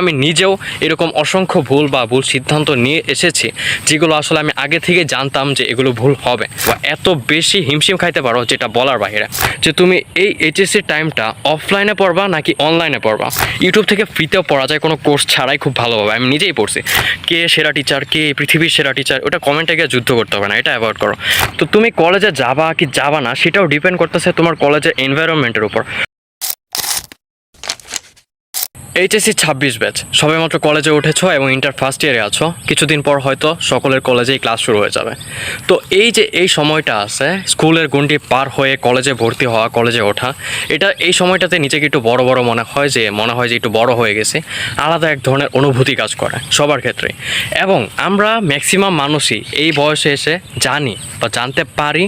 আমি নিজেও এরকম অসংখ্য ভুল বা ভুল সিদ্ধান্ত নিয়ে এসেছি, যেগুলো আসলে আমি আগে থেকে জানতাম যে এগুলো ভুল হবে। বা এত বেশি হিমশিম খাইতে পারো যেটা বলার বাইরে। যে তুমি এই এইচএসসি টাইমটা অফলাইনে পড়বা নাকি অনলাইনে পড়বা? ইউটিউব থেকে ফ্রিতেও পড়া যায়, কোনো কোর্স ছাড়াই খুব ভালোভাবে। আমি নিজেই পড়ছি। কে সেরা টিচার কে পৃথিবীর সেরা টিচার ওটা কমেন্টে গিয়ে যুদ্ধ করতে হবে না, এটা অ্যাভয়েড করো। তো তুমি কলেজে যাবা কি যাবা না, সেটাও ডিপেন্ড করতেছে তোমার কলেজের এনভায়রনমেন্টের উপর। এইচএসসি ছাব্বিশ ব্যাচ সবে মাত্র কলেজে উঠেছো এবং ইন্টার ফার্স্ট ইয়ারে আছো। কিছুদিন পর হয়তো সকলের কলেজেই ক্লাস শুরু হয়ে যাবে। তো এই যে এই সময়টা আছে, স্কুলের গুণটি পার হয়ে কলেজে ভর্তি হওয়া কলেজে ওঠা, এটা এই সময়টাতে নিজেকে একটু বড় বড় মনে হয় যে, মনে হয় যে একটু বড় হয়ে গেছে। আলাদা এক ধরনের অনুভূতি কাজ করে সবার ক্ষেত্রে এবং আমরা ম্যাক্সিমাম মানুষই এই বয়সে এসে জানি বা জানতে পারি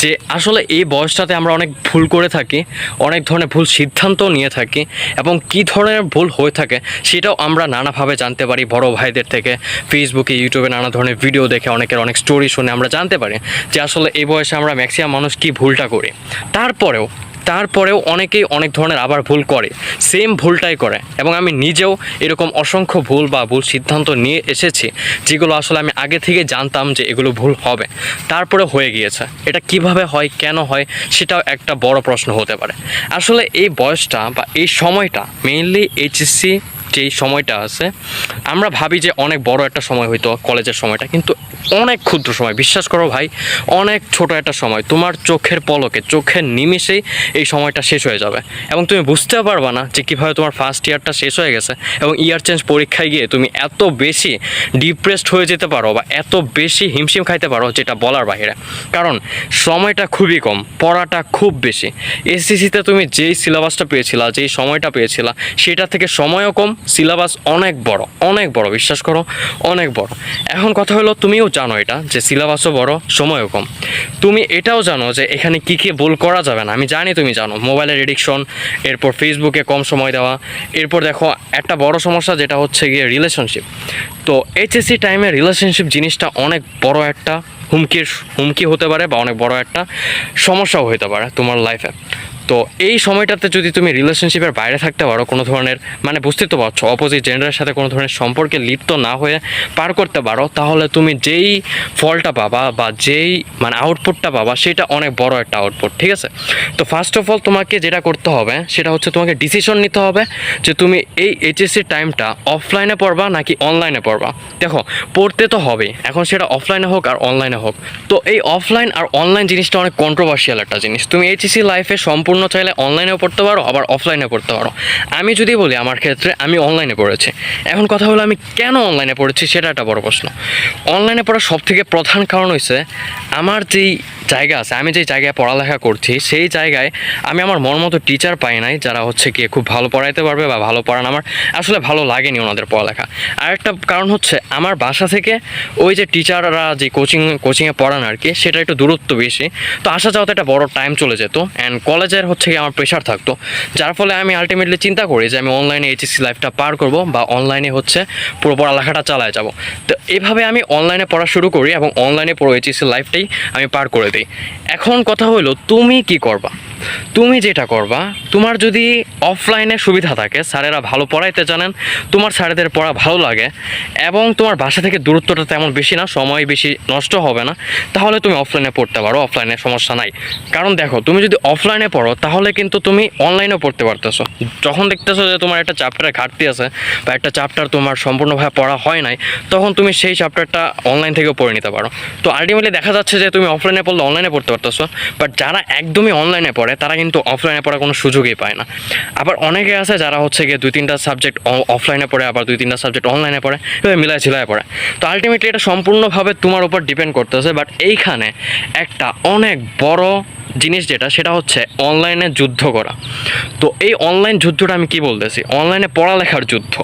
যে, আসলে এই বয়সটাতে আমরা অনেক ভুল করে থাকি, অনেক ধরনের ভুল সিদ্ধান্ত নিয়ে থাকি এবং কী ধরনের ভুল হয়ে থাকে, সেটাও আমরা নানাভাবে জানতে পারি বড় ভাইদের থেকে। ফেসবুকে ইউটিউবে নানা ধরনের ভিডিও দেখে অনেকের অনেক স্টোরি শুনে আমরা জানতে পারি যে আসলে এই বয়সে আমরা ম্যাক্সিমাম মানুষ কি ভুলটা করি। তারপরেও তারপরেও অনেকেই অনেক ধরনের আবার ভুল করে সেম ভুলটাই করে। এবং আমি নিজেও এরকম অসংখ্য ভুল বা ভুল সিদ্ধান্ত নিয়ে এসেছি, যেগুলো আসলে আমি আগে থেকে জানতাম যে এগুলো ভুল হবে। তারপরে হয়ে গিয়েছে। এটা কীভাবে হয়, কেন হয়, সেটাও একটা বড় প্রশ্ন হতে পারে। আসলে এই বয়সটা বা এই সময়টা মেইনলি এইচএসসি যেই সময়টা আছে, আমরা ভাবি যে অনেক বড় একটা সময় হইতো কলেজের সময়টা, কিন্তু অনেক ক্ষুদ্র সময়, বিশ্বাস করো ভাই, অনেক ছোট একটা সময়। তোমার চোখের পলকে, চোখের নিমিষেই এই সময়টা শেষ হয়ে যাবে। এবং তুমি বুঝতেও পারবা না যে কীভাবে তোমার ফার্স্ট ইয়ারটা শেষ হয়ে গেছে এবং ইয়ার চেঞ্জ পরীক্ষায় গিয়ে তুমি এত বেশি ডিপ্রেসড হয়ে যেতে পারো বা এত বেশি হিমশিম খাইতে পারো যেটা বলার বাইরে কারণ সময়টা খুবই কম, পড়াটা খুব বেশি। এসএসসিতে তুমি যেই সিলেবাসটা পেয়েছিলা, যেই সময়টা পেয়েছিলা, সেটা থেকে সময়ও কম সিলেবাস অনেক বড় অনেক বড়, বিশ্বাস করো, অনেক বড়। এখন কথা হলো তুমিও জানো এটা, যে সিলেবাসও বড়, সময়ও কম। তুমি এটাও জানো যে এখানে কী কী ভুল করা যাবে না। আমি জানি তুমি জানো, মোবাইলের এডিকশন এরপর ফেসবুকে কম সময় দেওয়া, এরপর দেখো একটা বড় সমস্যা যেটা হচ্ছে গিয়ে রিলেশনশিপ তো এইচএসসি টাইমে রিলেশনশিপ জিনিসটা অনেক বড় একটা হুমকির, হুমকি হতে পারে বা অনেক বড় একটা সমস্যাও হতে পারে তোমার লাইফে তো এই সময়টাতে যদি তুমি রিলেশনশিপের বাইরে থাকতে পারো, কোনো ধরনের মানে বুঝতে তো পারছ অপোজিট জেন্ডারের সাথে কোনো ধরনের সম্পর্কে লিপ্ত না হয়ে পার করতে পারো, তাহলে তুমি যেই ফলটা পাবা বা যেই মানে আউটপুটটা পাবা, সেটা অনেক বড় একটা আউটপুট ঠিক আছে? তো ফার্স্ট অফ অল তোমাকে যেটা করতে হবে, সেটা হচ্ছে তোমাকে ডিসিশন নিতে হবে যে তুমি এই এইচএসসি টাইমটা অফলাইনে পড়বা নাকি অনলাইনে পড়বা। দেখো, পড়তে তো হবে এখন সেটা অফলাইনে হোক আর অনলাইনে হোক। তো এই অফলাইন আর অনলাইন জিনিসটা অনেক কন্ট্রোভার্সিয়াল একটা জিনিস। তুমি এইচএসসি লাইফে সম্পূর্ণ চাইলে অনলাইনেও পড়তে পারো, আবার অফলাইনে পড়তে পারো। আমি যদি বলি আমার ক্ষেত্রে আমি অনলাইনে পড়েছি। এখন কথা হলো আমি কেন অনলাইনে পড়েছি সেটা একটা বড় প্রশ্ন। অনলাইনে পড়ার সব থেকে প্রধান কারণ হয়েছে আমার যেই জায়গা আছে, আমি যেই জায়গায় পড়ালেখা করছি, সেই জায়গায় আমি আমার মন মতো টিচার পাই নাই যারা হচ্ছে গিয়ে খুব ভালো পড়াইতে পারবে বা ভালো পড়ান। আমার আসলে ভালো লাগেনি ওনাদের পড়ালেখা। আর একটা কারণ হচ্ছে আমার বাসা থেকে ওই যে টিচাররা যে কোচিং কোচিংয়ে পড়ান আর কি, সেটা একটু দূরত্ব বেশি। তো আসা যাওয়াতে একটা বড় টাইম চলে যেত। অ্যান্ড কলেজের হচ্ছে আমার প্রেশার থাকতো। যার ফলে আমি আলটিমেটলি চিন্তা করি যে আমি অনলাইনে এইচএসসি লাইফটা পার করব বা অনলাইনে হচ্ছে পুরো পড়ালেখাটা চালায় যাব। তো এভাবে আমি অনলাইনে পড়া শুরু করি এবং অনলাইনে পুরো এইচএসসি লাইফটাই আমি পার করে দিই। এখন কথা হলো, তুমি কি করবা? তুমি যেটা করবা, তোমার যদি অফলাইনে সুবিধা থাকে, স্যারেরা ভালো পড়াইতে জানেন, তোমার স্যারেদের পড়া ভালো লাগে এবং তোমার বাসা থেকে দূরত্বটা তেমন বেশি না, সময় বেশি নষ্ট হবে না, তাহলে তুমি অফলাইনে পড়তে পারো অফলাইনে সমস্যা নাই। কারণ দেখো, তুমি যদি অফলাইনে পড়ো, তাহলে কিন্তু তুমি অনলাইনেও পড়তে পারতেছো। যখন দেখতেছো যে তোমার একটা চ্যাপ্টারে ঘাটতি আছে বা একটা চ্যাপ্টার তোমার সম্পূর্ণভাবে পড়া হয় নাই, তখন তুমি সেই চ্যাপ্টারটা অনলাইন থেকেও পড়ে নিতে পারো। তো আলটিমেটলি দেখা যাচ্ছে যে তুমি অফলাইনে পড়লে অনলাইনে পড়তে পারতেছো বাট যারা একদমই অনলাইনে পড়ে তারা কিন্তু অফলাইনে পড়ার কোনো সুযোগই পায় না। আবার অনেকে আছে যারা হচ্ছে গিয়ে দুই তিনটা সাবজেক্ট অফলাইনে পড়ে, আবার দুই তিনটা সাবজেক্ট অনলাইনে পড়ে, এভাবে মিলায় ঝিলায় পড়ে। তো আলটিমেটলি এটা সম্পূর্ণভাবে তোমার উপর ডিপেন্ড করতেছে বাট এইখানে একটা অনেক বড় জিনিস যেটা, সেটা হচ্ছে অনলাইনে যুদ্ধ করা। তো এই অনলাইন যুদ্ধটা আমি কি বলতেছি? অনলাইনে পড়ালেখার যুদ্ধ।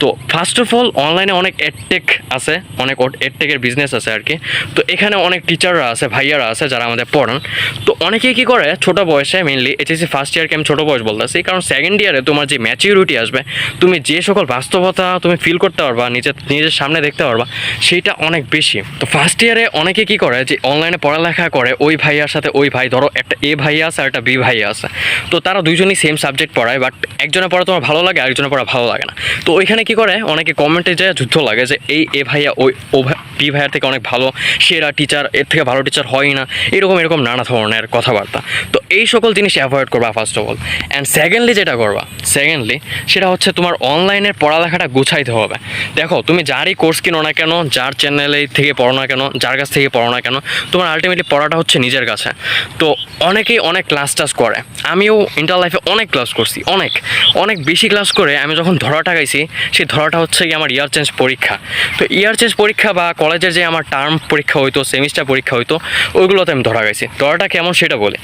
তো ফার্স্ট অফ অল অনলাইনে অনেক এডটেক আছে, অনেক এডটেকের বিজনেস আছে আর কি। তো এখানে অনেক টিচাররা আছে, ভাইয়ারা আছে যারা আমাদের পড়ান। তো অনেকেই কী করে, ছোটো বয়সে মেনলি এইচএসসি ফার্স্ট ইয়ারকে আমি ছোটো বয়স বলতেছি, কারণ সেকেন্ড ইয়ারে তোমার যে ম্যাচিউরিটি আসবে, তুমি যে সকল বাস্তবতা তুমি ফিল করতে পারবা, নিজের নিজের সামনে দেখতে পারবা, সেইটা অনেক বেশি। তো ফার্স্ট ইয়ারে অনেকে কী করে, যে অনলাইনে পড়ালেখা করে, ওই ভাইয়ার সাথে ওই ভাই, ধরো একটা এ ভাইয়া আছে আর একটা বি ভাইয়া আছে। তো তারা দুইজনই সেম সাবজেক্ট পড়ায় বাট একজনের পড়া তোমার ভালো লাগে, আরেকজনের পড়া ভালো লাগে না। তো ওইখানে কি করে, অনেকে কমেন্টে যায়, যুদ্ধ লাগে যে, এই, এ ভাইয়া ওই, ও বি ভাইয়ার থেকে অনেক ভালো সেরা টিচার এর থেকে ভালো টিচার হয় না। এরকম এরকম নানা ধরনের কথাবার্তা। তো এই সকল জিনিস অ্যাভয়েড করবা first of all and secondly যেটা করবা সেকেন্ডলি সেটা হচ্ছে তোমার অনলাইনের পড়ালেখাটা গুছাইতে হবে। দেখো, তুমি যারই কোর্স কিনো না কেন, যার চ্যানেলে থেকে পড়ো না কেন, যার কাছ থেকে পড়ো না কেন, তোমার আলটিমেটলি পড়াটা হচ্ছে নিজের কাছে। তো অনেকেই অনেক ক্লাস টাস করে। আমিও ইন্টার লাইফে অনেক ক্লাস করছি, অনেক। অনেক বেশি ক্লাস করে আমি যখন ধরাটা গাইছি, সেই ধরাটা হচ্ছে কি আমার ইয়ার চেঞ্জ পরীক্ষা। তো ইয়ার চেঞ্জ পরীক্ষা বা কলেজের যে আমার টার্ম পরীক্ষা হইতো সেমিস্টার পরীক্ষা হইতো, ওইগুলোতে আমি ধরা গেছি ধরাটা কেমন সেটা বলি।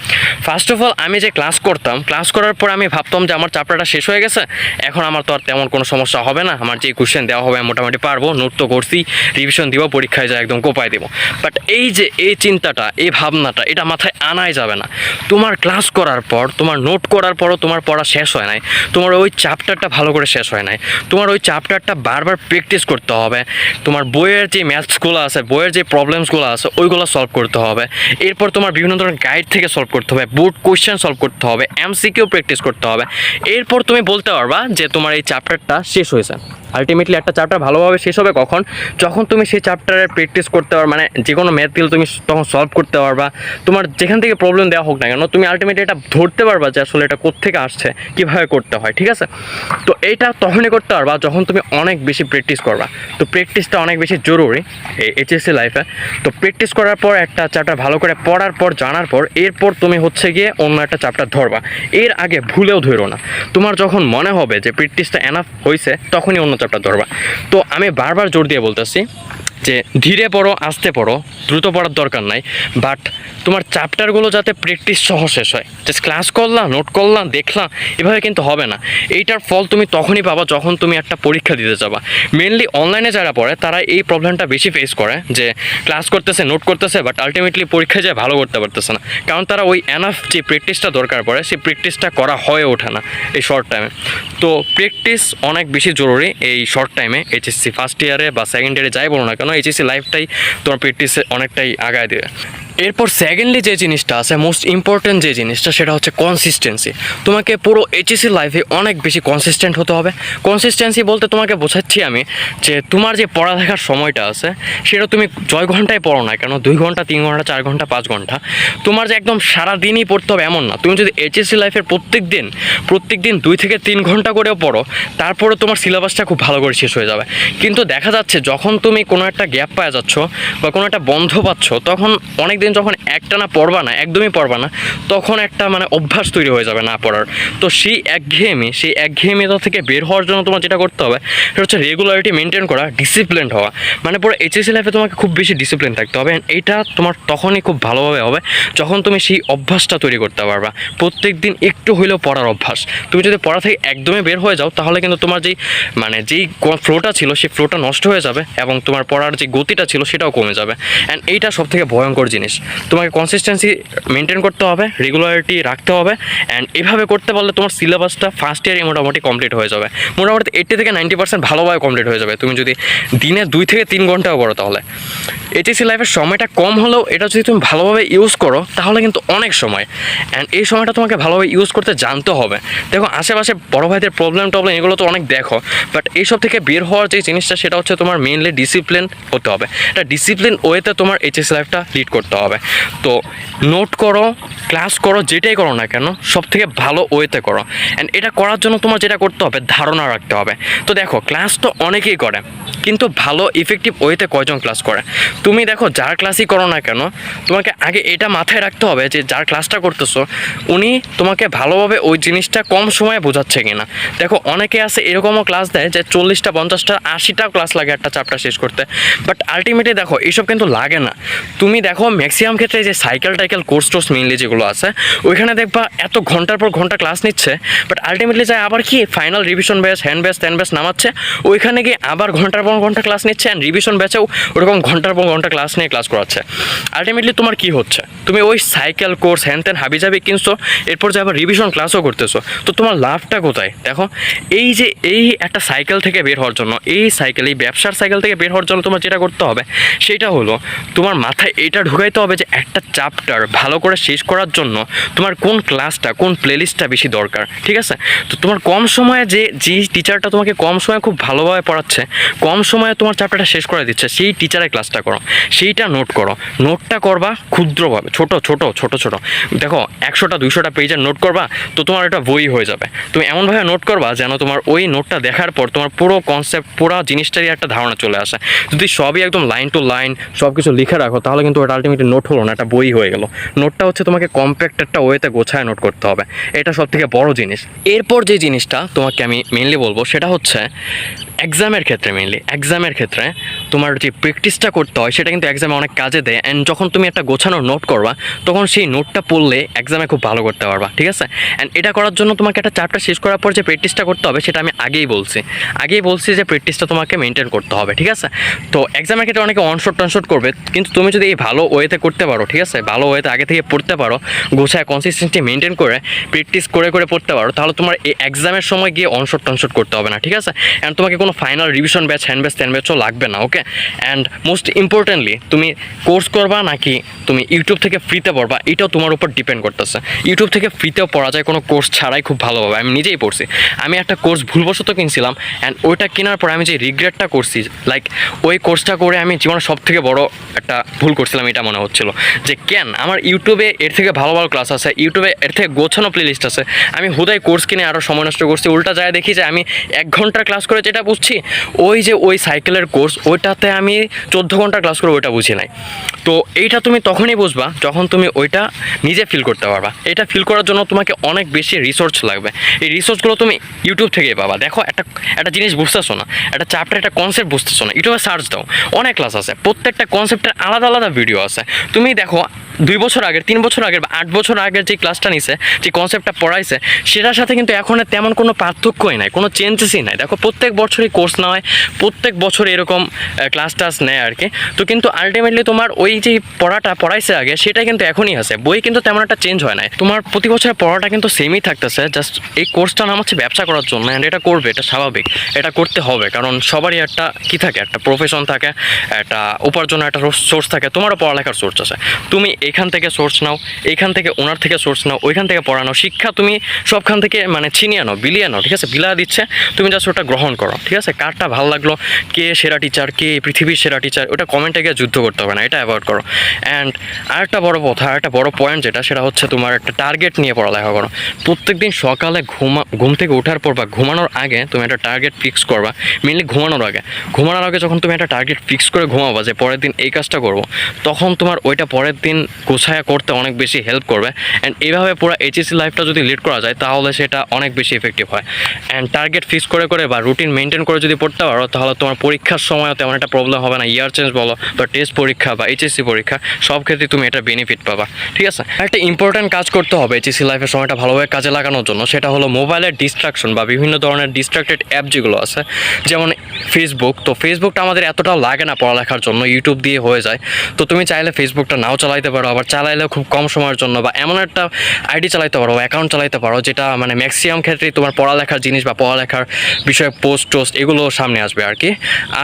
ফার্স্ট অফ অল আমি যে ক্লাস করতাম ক্লাস করার পর আমি ভাবতাম যে আমার চাপড়াটা শেষ হয়ে গেছে, এখন আমার তো আর তেমন কোনো সমস্যা হবে না। আমার যে কোশ্চেন দেওয়া হবে, আমি মোটামুটি পারব নোট তো করছি রিভিশন দিব, পরীক্ষায় যা একদম কোপায় দেবো। বাট এই যে এই চিন্তাটা, এই ভাবনাটা, এটা মাথায় আনাই যাবে না। তোমার ক্লাস করার পর, তোমার নোট করার পরও তোমার পড়া শেষ হয় নাই। তোমার ওই চ্যাপ্টারটা ভালো করে শেষ হয় নাই। তোমার ওই চ্যাপ্টারটা বারবার প্র্যাকটিস করতে হবে। তোমার বইয়ের যে ম্যাথসগুলো আছে, বইয়ের যে প্রবলেমসগুলো আছে, ওইগুলো সলভ করতে হবে। এরপর তোমার বিভিন্ন ধরনের গাইড থেকে সলভ করতে হবে। বোর্ড কোয়েশ্চেন সলভ করতে হবে। এমসিকিউ প্র্যাকটিস করতে হবে। এরপর তুমি বলতে পারবা যে তোমার এই চ্যাপ্টারটা শেষ হয়েছে। আলটিমেটলি একটা চ্যাপ্টার ভালোভাবে শেষ হবে কখন? যখন তুমি সেই চ্যাপ্টারের প্র্যাকটিস করতে পারবে মানে যে কোনো ম্যাথ দিলে তুমি তখন সলভ করতে পারবা, তোমার যেখান থেকে প্রবলেম দেওয়া হোক না কেন, তুমি আলটিমেটলি এটা ধরতে পারবা যে আসলে এটা কোত্থেকে আসছে, কীভাবে করতে হয়, ঠিক আছে? তো এইটা তখনই করতে পারবা যখন তুমি অনেক বেশি প্র্যাকটিস করবা। তো প্র্যাকটিসটা অনেক বেশি জরুরি এই এইচএসসি লাইফে তো প্র্যাকটিস করার পর একটা চ্যাপ্টার ভালো করে পড়ার পর, জানার পর, এরপর তুমি হচ্ছে গিয়ে অন্য একটা চ্যাপ্টার ধরবা। এর আগে ভুলেও ধরো না। তোমার যখন মনে হবে যে প্র্যাকটিসটা এনাফ হয়েছে তখনই অন্য চ্যাপ্টার ধরবা। তো আমি বারবার জোর দিয়ে বলতেছি যে ধীরে পড়ো, আস্তে পড়ো, দ্রুত পড়ার দরকার নাই। বাট তোমার চ্যাপ্টারগুলো যাতে প্র্যাকটিস সহ শেষ হয়। জাস্ট ক্লাস করলাম নোট করলাম দেখলাম এভাবে কিন্তু হবে না। এইটার ফল তুমি তখনই পাবা যখন তুমি একটা পরীক্ষা দিতে যাবা। মেনলি অনলাইনে যারা পড়ে, তারা এই প্রবলেমটা বেশি ফেস করে, যে ক্লাস করতেছে নোট করতেছে বাট আলটিমেটলি পরীক্ষায় যায় ভালো করতে পারতেছে না। কারণ তারা ওই এনাফ যে প্র্যাকটিসটা দরকার পড়ে, সেই প্র্যাকটিসটা করা হয়ে ওঠে না এই শর্ট টাইমে তো প্র্যাকটিস অনেক বেশি জরুরি এই শর্ট টাইমে এইচএসসি ফার্স্ট ইয়ারে বা সেকেন্ড ইয়ারে যাই বলো না কেন এইচএসসি লাইফটাই তোমার প্র্যাকটিসে অনেকটাই আগায় দেবে। এরপর সেকেন্ডলি যে জিনিসটা আছে মোস্ট ইম্পর্টেন্ট যে জিনিসটা, সেটা হচ্ছে কনসিস্টেন্সি তোমাকে পুরো এইচএসসি লাইফে অনেক বেশি কনসিস্টেন্ট হতে হবে। কনসিস্টেন্সি বলতে তোমাকে বোঝাচ্ছি আমি যে তোমার যে পড়ালেখার সময়টা আছে, সেটা তুমি ছয় ঘন্টায় পড়ো না কেন? দুই ঘণ্টা, তিন ঘণ্টা, চার ঘণ্টা, পাঁচ ঘণ্টা। তোমার যে একদম সারা দিনই পড়তে হবে এমন না। তুমি যদি এইচএসসি লাইফের প্রত্যেক দিন প্রত্যেক দিন দুই থেকে তিন ঘণ্টা করেও পড়ো, তারপরে তোমার সিলেবাসটা খুব ভালো করে শেষ হয়ে যাবে। কিন্তু দেখা যাচ্ছে, যখন তুমি কোনো একটা গ্যাপ পাওয়া যাচ্ছ বা কোনো একটা বন্ধ পাচ্ছ, তখন অনেক দিন যখন একটা না পড়বা না, একদমই পড়বা না, তখন একটা মানে অভ্যাস তৈরি হয়ে যাবে না পড়ার। তো সেই একঘেয়েমি, সেই একঘেয়েমিতা থেকে বের হওয়ার জন্য তোমার যেটা করতে হবে, সেটা হচ্ছে রেগুলারিটি মেনটেন করা ডিসিপ্লিন হওয়া। মানে পুরো এইচএসসি লাইফে তোমাকে খুব বেশি ডিসিপ্লিন থাকতে হবে, and এইটা তোমার তখনই খুব ভালোভাবে হবে, যখন তুমি সেই অভ্যাসটা তৈরি করতে পারবা। প্রত্যেক দিন একটু হইলেও পড়ার অভ্যাস। তুমি যদি পড়া থেকে একদমই বের হয়ে যাও, তাহলে কিন্তু তোমার যেই মানে যেই ফ্লোটা ছিল, সেই ফ্লোটা নষ্ট হয়ে যাবে, এবং তোমার পড়ার যে গতিটা ছিল, সেটাও কমে যাবে। অ্যান্ড এইটা সব থেকে ভয়ঙ্কর জিনিস। তোমাকে কনসিস্টেন্সি মেনটেন করতে হবে রেগুলারিটি রাখতে হবে অ্যান্ড এভাবে করতে পারলে তোমার সিলেবাসটা ফার্স্ট ইয়ারে মোটামুটি কমপ্লিট হয়ে যাবে। মোটামুটি এইটি থেকে নাইনটি পার্সেন্ট ভালোভাবে কমপ্লিট হয়ে যাবে। তুমি যদি দিনে দুই থেকে তিন ঘন্টাও পড়ো তাহলে। এইচএসসি লাইফের সময়টা কম হলেও এটা যদি তুমি ভালোভাবে ইউজ করো, তাহলে কিন্তু অনেক সময়। অ্যান্ড এই সময়টা তোমাকে ভালোভাবে ইউজ করতে জানতে হবে। দেখো, আশেপাশে বড় ভাইদের প্রবলেম টবলেম এগুলো তো অনেক দেখো বাট এইসব থেকে বের হওয়ার যে জিনিসটা, সেটা হচ্ছে তোমার মেনলি ডিসিপ্লিন হতে হবে। এটা ডিসিপ্লিন ওয়েতে তোমার এইচএসসি লাইফটা লিড করতে হবে। তো নোট করো ক্লাস করো, যেটাই করো না কেন সব থেকে ভালো ওয়েতে করো। অ্যান্ড এটা করার জন্য তোমার যেটা করতে হবে, ধারণা রাখতে হবে। তো দেখো ক্লাস তো অনেকেই করে, কিন্তু ভালো ইফেক্টিভ ওয়েতে কয়জন ক্লাস করে? তুমি দেখো, যার ক্লাসই করো না কেন, তোমাকে আগে এটা মাথায় রাখতে হবে যে যার ক্লাসটা করতেছো, উনি তোমাকে ভালোভাবে ওই জিনিসটা কম সময়ে বোঝাচ্ছে কিনা। দেখো, অনেকে আছে এরকমও ক্লাস দেয় যে চল্লিশটা, পঞ্চাশটা আশিটা ক্লাস লাগে একটা চ্যাপ্টার শেষ করতে। বাট আলটিমেটলি দেখো এইসব কিন্তু লাগে না। তুমি দেখো ম্যাক্সিমাম ক্ষেত্রে যে সাইকেল টাইকেল কোর্স টোর্স মেনলি যেগুলো আছে, ওইখানে দেখবা এত ঘণ্টার পর ঘণ্টা ক্লাস নিচ্ছে বাট আলটিমেটলি যায় আবার কি final revision batch hand batch ত্যান ব্যাচ নামাচ্ছে, ওইখানে গিয়ে আবার ঘণ্টার পর ঘণ্টা ক্লাস নিচ্ছে অ্যান্ড রিভিশন ব্যাচেও ওরকম ঘণ্টার পর ঘণ্টা ক্লাস নিয়ে ক্লাস করাচ্ছে। আলটিমেটলি তোমার কি হচ্ছে? তুমি ওই সাইকেল কোর্স হ্যান ত্যান হাবি যাবি কিনছো, এরপর যে আবার রিভিশন ক্লাসও করতেছো, তো তোমার লাভটা কোথায়? দেখো, এই যে এই একটা সাইকেল থেকে বের হওয়ার জন্য, এই সাইকেল এই ব্যবসার সাইকেল থেকে বের হওয়ার জন্য তোমার যেটা করতে হবে, সেটা হলো তোমার মাথায় এটা ঢুকাইতে হবে যে একটা চ্যাপ্টার ভালো করে শেষ করার জন্য তোমার কোন ক্লাসটা কোন প্লেলিস্টটা বেশি দরকার, ঠিক আছে? তো তোমার কম সময়ে যে যে টিচারটা তোমাকে কম সময়ে খুব ভালোভাবে পড়াচ্ছে, কম সময়ে তোমার চ্যাপ্টারটা শেষ করে দিচ্ছে, সেই টিচারের ক্লাসটা করো, সেইটা নোট করো। নোটটা করবা ক্ষুদ্রভাবে, ছোট ছোট ছোট ছোট। দেখো, একশোটা, দুইশোটা পেজের নোট করবা, তো তোমার এটা বই হয়ে যাবে। তুমি এমনভাবে নোট করবা যেন তোমার ওই নোটটা দেখার পর তোমার পুরো কনসেপ্ট পুরো জিনিসটারই একটা ধারণা চলে আসে। যদি সবই একদম লাইন টু লাইন সব কিছু লিখে রাখো, তাহলে কিন্তু ওটা আলটিমেটলি নোট হলো না, একটা বই হয়ে গেল। নোটটা হচ্ছে তোমাকে কম্প্যাক্ট একটা ওয়েতে গোছায় নোট করতে হবে। এটা সব থেকে বড় জিনিস। এরপর যে জিনিসটা তোমাকে আমি মেনলি বলব, সেটা হচ্ছে এক্সামের ক্ষেত্রে মেনলি এক্সামের ক্ষেত্রে তোমার যে প্র্যাকটিসটা করতে হয়, সেটা কিন্তু এক্সামে অনেক কাজে দেয়। অ্যান্ড যখন তুমি একটা গোছানো নোট করবা, তখন সেই নোটটা পড়লে এক্সামে খুব ভালো করতে পারবা, ঠিক আছে? অ্যান্ড এটা করার জন্য তোমাকে একটা চ্যাপ্টার শেষ করার পর যে প্র্যাকটিসটা করতে হবে, সেটা আমি আগেই বলছি। আগেই বলছি যে প্র্যাকটিসটা তোমাকে মেনটেন করতে হবে, ঠিক আছে? তো এক্সামের ক্ষেত্রে অনেকে অনশট টনশট করবে, কিন্তু তুমি যদি এই ভালো ওয়েতে করতে পারো, ঠিক আছে? ভালো ওয়েতে আগে থেকে পড়তে পারো, গোছায় কনসিস্টেন্সি মেনটেন করে প্র্যাকটিস করে করে পড়তে পারো, তাহলে তোমার এই এক্সামের সময় গিয়ে অনশট টনশট করতে হবে না, ঠিক আছে? অ্যান্ড তোমাকে কোনো final revision batch hand batch ত্যান ব্যাচও লাগবে না ওকে অ্যান্ড মোস্ট ইম্পর্টেন্টলি তুমি কোর্স করবা নাকি তুমি ইউটিউব থেকে ফ্রিতে পড়বা, এটাও তোমার উপর ডিপেন্ড করতেছে। ইউটিউব থেকে ফ্রিতেও পড়া যায় কোনো কোর্স ছাড়াই খুব ভালোভাবে। আমি নিজেই পড়ছি। আমি একটা কোর্স ভুলবশত কিনছিলাম অ্যান্ড ওইটা কেনার পর আমি যে রিগ্রেটটা করছি লাইক ওই কোর্সটা করে আমি জীবনে সব থেকে বড় একটা ভুল করছিলাম, এটা মনে হচ্ছিল। যে কেন? আমার ইউটিউবে এর থেকে ভালো ভালো ক্লাস আছে ইউটিউবে এর থেকে গোছানো প্লেলিস্ট আছে। আমি হুদায় কোর্স কিনে আরও সময় নষ্ট করছি, উল্টা যায় দেখি যে আমি এক ঘণ্টার ক্লাস করে যেটা বুঝছি, ওই যে ওই সাইকেলের কোর্স ওইটাতে আমি চোদ্দ ঘণ্টা ক্লাস করব, ওইটা বুঝি নাই। তো এইটা তুমি তখনই বুঝবা যখন তুমি ওইটা নিজে ফিল করতে পারবা। এটা ফিল করার জন্য তোমাকে অনেক বেশি রিসোর্স লাগবে। এই রিসোর্সগুলো তুমি ইউটিউব থেকে পাবা। দেখো, একটা একটা জিনিস বুঝতেছো না, একটা চ্যাপ্টার একটা কনসেপ্ট বুঝতেছো না। ইউটিউবে সার্চ দাও। অনেক ক্লাস আছে। প্রত্যেকটা কনসেপ্টের আলাদা আলাদা ভিডিও আছে। তুমি দেখো দুই বছর আগের, তিন বছর আগের বা আট বছর আগের যে ক্লাসটা নিছে, যে কনসেপ্টটা পড়াইছে, সেটার সাথে কিন্তু এখন তেমন কোনো পার্থক্যই নাই, কোনো চেঞ্জেসই নাই। দেখো, প্রত্যেক বছরই কোর্স নেওয়া হয় প্রত্যেক বছর এরকম ক্লাস টাস নেয় আর কি। তো কিন্তু আলটিমেটলি তোমার ওই যে পড়াটা, পড়াইছে আগে সেটা কিন্তু এখনই আছে। বই কিন্তু তেমন একটা চেঞ্জ হয় নাই। তোমার প্রতি বছরের পড়াটা কিন্তু সেমই থাকতেছে জাস্ট এই কোর্সটা নাম হচ্ছে ব্যবসা করার জন্য অ্যান্ড এটা করবে, এটা স্বাভাবিক, এটা করতে হবে, কারণ সবারই একটা কি থাকে, একটা প্রফেশন থাকে, একটা উপার্জনের একটা সোর্স থাকে, তোমারও পড়ালেখার সোর্স আছে। তুমি এইখান থেকে সোর্স নাও, এইখান থেকে ওনার থেকে সোর্স নাও, ওইখান থেকে পড়ানো, শিক্ষা তুমি সবখান থেকে মানে ছিনিয়ে নাও, বিলিয়ে নাও, ঠিক আছে? বিলা দিচ্ছে, তুমি জাস্ট ওটা গ্রহণ করো, ঠিক আছে? কারটা ভালো লাগল? কে সেরা টিচার কে পৃথিবীর সেরা টিচার ওটা কমেন্টে গিয়ে যুদ্ধ করতে হবে না, এটা অ্যাভয়েড করো। অ্যান্ড আরেকটা বড় কথা, আরেকটা বড় পয়েন্ট যেটা, সেটা হচ্ছে তোমার একটা টার্গেট নিয়ে পড়ালেখা করো। প্রত্যেক দিন সকালে ঘুমা, ঘুম থেকে ওঠার পর বা ঘুমানোর আগে তুমি একটা টার্গেট ফিক্স করবা মেনলি ঘুমানোর আগে। ঘুমানোর আগে যখন তুমি একটা টার্গেট ফিক্স করে ঘুমাবা যে পরের দিন এই কাজটা করব, তখন তোমার ওইটা পরের দিন গোছায়া করতে অনেক বেশি হেল্প করবে। অ্যান্ড এইভাবে পুরো এইচএসসি লাইফটা যদি লিড করা যায়, তাহলে সেটা অনেক বেশি এফেক্টিভ হয়। অ্যান্ড টার্গেট ফিক্স করে করে বা রুটিন মেনটেন করে যদি পড়তে পারো, তাহলে তোমার পরীক্ষার সময়ও তেমন একটা প্রবলেম হবে না। ইয়ার চেঞ্জ বলো বা টেস্ট পরীক্ষা বা এইচএসসি পরীক্ষা, সব ক্ষেত্রে তুমি এটা বেনিফিট পাবা। ঠিক আছে? একটা ইম্পর্ট্যান্ট কাজ করতে হবে এইচএসসি লাইফের সময়টা ভালোভাবে কাজে লাগানোর জন্য, সেটা হলো মোবাইলের ডিস্ট্রাকশন বা বিভিন্ন ধরনের ডিস্ট্রাক্টেড অ্যাপ যেগুলো আছে, যেমন ফেসবুক তো ফেসবুকটা আমাদের এতটাও লাগে না পড়ালেখার জন্য ইউটিউব দিয়ে হয়ে যায়। তো তুমি চাইলে ফেসবুকটা নাও চালাইতে পারো। আবার চালাইলেও খুব কম সময়ের জন্য, বা এমন একটা আইডি চালাইতে পারো অ্যাকাউন্ট চালাইতে পারো, যেটা মানে ম্যাক্সিমাম ক্ষেত্রে তোমার পড়ালেখার জিনিস বা পড়ালেখার বিষয়ে পোস্ট টোস্ট এগুলো সামনে আসবে আর কি।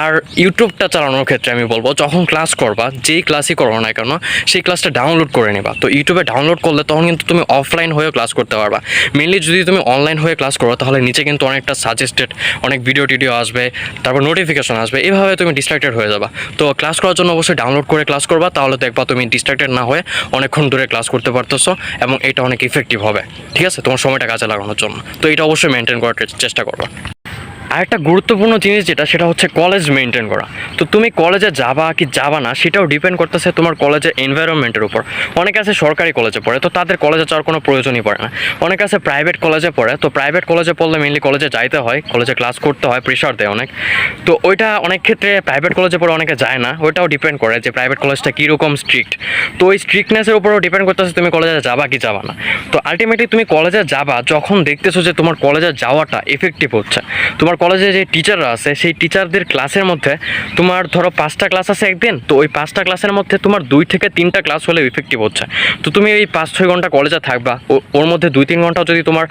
আর ইউটিউবটা চালানোর ক্ষেত্রে আমি বলব, যখন ক্লাস করবা, যেই ক্লাসই করো না কেন, সেই ক্লাসটা ডাউনলোড করে নিবা। তো ইউটিউবে ডাউনলোড করলে তখন কিন্তু তুমি অফলাইন হয়েও ক্লাস করতে পারবা। মেনলি যদি তুমি অনলাইন হয়ে ক্লাস করো, তাহলে নিচে কিন্তু অনেকটা সাজেস্টেড অনেক ভিডিও টিডিও আসবে, তারপর নোটিফিকেশন আসবে, এভাবে তুমি ডিস্ট্রাক্টেড হয়ে যাবা। তো ক্লাস করার জন্য অবশ্যই ডাউনলোড করে ক্লাস করবা, তাহলে দেখবা তুমি ডিস্ট্রাক্টেড না হয়ে অনেকক্ষণ ধরে ক্লাস করতে পারতেছো এবং এটা অনেক ইফেক্টিভ হবে। ঠিক আছে? তোমার সময়টা কাজে লাগানোর জন্য। তো এটা অবশ্যই মেনটেন করার চেষ্টা করবা। আর একটা গুরুত্বপূর্ণ জিনিস যেটা সেটা হচ্ছে কলেজ মেনটেন করা তো তুমি কলেজে যাবা কি যাবা না সেটাও ডিপেন্ড করতেছে তোমার কলেজের এনভায়রনমেন্টের উপর অনেকে আছে সরকারি কলেজে পড়ে তো তাদের কলেজে যাওয়ার কোনো প্রয়োজনই পড়ে না অনেকে আছে প্রাইভেট কলেজে পড়ে তো প্রাইভেট কলেজে পড়লে মেনলি কলেজে যাইতে হয় কলেজে ক্লাস করতে হয় প্রেশার দেয় অনেক তো ওইটা অনেক ক্ষেত্রে প্রাইভেট কলেজে পড়ে অনেকে যায় না ওইটাও ডিপেন্ড করে যে প্রাইভেট কলেজটা কীরকম স্ট্রিক্ট তো ওই স্ট্রিক্টনেসের উপরও ডিপেন্ড করতেছে তুমি কলেজে যাবা কি যাবা না তো আলটিমেটলি তুমি কলেজে যাবা যখন দেখতেছো যে তোমার কলেজে যাওয়াটা এফেক্টিভ হচ্ছে তোমার কলেজে যে টিচাররা আছে, সেই টিচারদের ক্লাসের মধ্যে তোমার ধরো পাঁচটা ক্লাস আছে একদিন, তো ওই পাঁচটা ক্লাসের মধ্যে তোমার দুই থেকে তিনটা ক্লাস হলে ইফেক্টিভ হচ্ছে। তো তুমি এই পাঁচ ছয় ঘণ্টা কলেজে থাকবা ওর মধ্যে দুই তিন ঘণ্টা যদি তোমার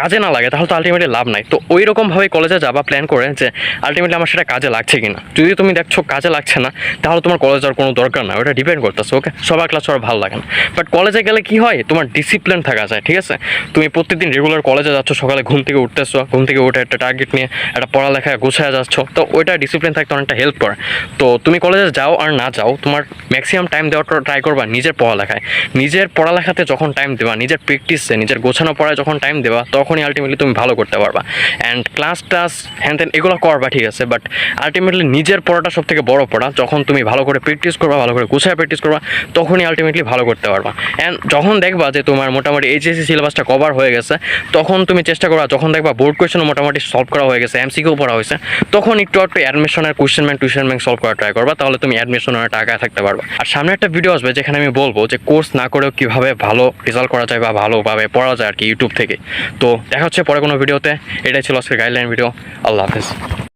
কাজে না লাগে, তাহলে তো আলটিমেটলি লাভ নাই। তো ওই রকমভাবে কলেজে যাবা প্ল্যান করে যে আলটিমেটলি আমার সেটা কাজে লাগছে কি না যদি তুমি দেখছ কাজে লাগছে না, তাহলে তোমার কলেজ যাওয়ার কোনো দরকার না ওটা ডিপেন্ড করতেছে ওকে সবার ক্লাস সবার ভালো লাগে না। বাট কলেজে গেলে কি হয়? তোমার ডিসিপ্লিন থাকা যায়, ঠিক আছে? তুমি প্রত্যেকদিন রেগুলার কলেজে যাচ্ছ, সকালে ঘুম থেকে উঠতেছো, ঘুম থেকে উঠে একটা টার্গেট নিয়ে একটা পড়ালেখা গোছায় যাচ্ছ, তো ওইটা ডিসিপ্লিন থাকতে অনেকটা হেল্প করে। তো তুমি কলেজে যাও আর না যাও, তোমার ম্যাক্সিমাম টাইম দেওয়ার ট্রাই করবা নিজের পড়ালেখায়। নিজের পড়ালেখাতে যখন টাইম দেবা, নিজের প্র্যাকটিসে নিজের গোছানো পড়ায় যখন টাইম দেবা, তখনই আলটিমেটলি তুমি ভালো করতে পারবা। অ্যান্ড ক্লাস টাস হ্যান ত্যান এগুলো করবা, ঠিক আছে বাট আলটিমেটলি নিজের পড়াটা সব থেকে বড় পড়া। যখন তুমি ভালো করে প্র্যাকটিস করবা, ভালো করে গোছায় প্র্যাকটিস করবা, তখনই আলটিমেটলি ভালো করতে পারবা। অ্যান্ড যখন দেখবা যে তোমার মোটামুটি এইচএসসি সিলেবাসটা কভার হয়ে গেছে, তখন তুমি চেষ্টা করবা, যখন দেখবা বোর্ড কোয়েশনও মোটামুটি সলভ করা হয়ে গেছে এমসিকেও পড়া হয়েছে। তখন একটু একটু অ্যাডমিশনের question bank tuition bank solve করা ট্রাই করবা, তাহলে তুমি অ্যাডমিশনের টাকা থাকতে পারবা। আর সামনে একটা ভিডিও আসবে, যেখানে আমি বলব যে কোর্স না করেও কীভাবে ভালো রেজাল্ট করা যায় বা ভালোভাবে পড়া যায় আর কি ইউটিউব থেকে। তো দেখা হচ্ছে পরে কোনো ভিডিওতে এটাই ছিল আজকের গাইডলাইন ভিডিও আল্লাহ হাফেজ।